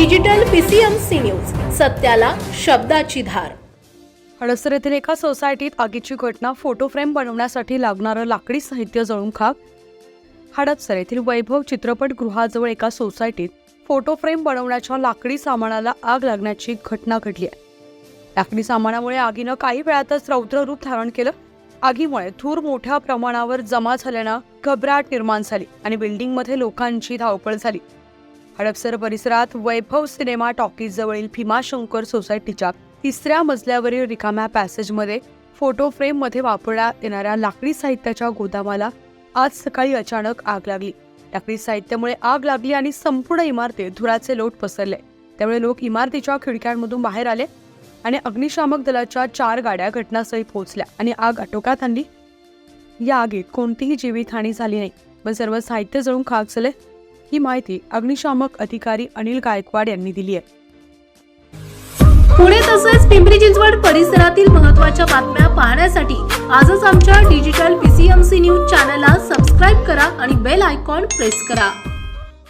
Digital PCMC news सत्याला शब्दाची धार. हडसर येथील एका सोसायटीत आगीची घटना फोटो फ्रेम बनवण्यासाठी लागणारं लाकडी साहित्य जळून खाक. हडपसर येथील वैभव चित्रपटगृहाजवळ एका सोसायटीत फोटो फ्रेम बनवण्याच्या लाकडी सामानाला आग लागण्याची घटना घडली आहे. लाकडी सामानामुळे आगीनं काही वेळातच रौद्र रूप धारण केलं. आगीमुळे धूर मोठ्या प्रमाणावर जमा झाल्यानं घबराट निर्माण झाली आणि बिल्डिंगमध्ये लोकांची धावपळ झाली. हडपसर परिसरात वैभव सिनेमा टॉकीज जवळील भीमाशंकर सोसायटीच्या तिसऱ्या मजल्यावरील रिकाम्या पॅसेजमध्ये फोटो फ्रेममध्ये वापरण्यात येणाऱ्या लाकडी साहित्याच्या गोदामाला आज सकाळी अचानक आग लागली. लाकडी साहित्यामुळे आग लागली आणि संपूर्ण इमारतीत धुराचे लोट पसरले. त्यामुळे लोक इमारतीच्या खिडक्यांमधून बाहेर आले आणि अग्निशामक दलाच्या चार गाड्या घटनास्थळी पोहोचल्या आणि आग आटोक्यात आणली. या आगीत कोणतीही जीवितहानी झाली नाही. पण सर्व साहित्य जळून खाक झाले. ही माहिती अग्निशामक अधिकारी अनिल गायकवाड यांनी दिली आहे. पुणे तसेच पिंपरी चिंचवड परिसरातील महत्त्वाच्या बातम्या पाहण्यासाठी आजच आमच्या digital P C M C news चॅनलला सबस्क्राईब करा आणि बेल आयकॉन प्रेस करा.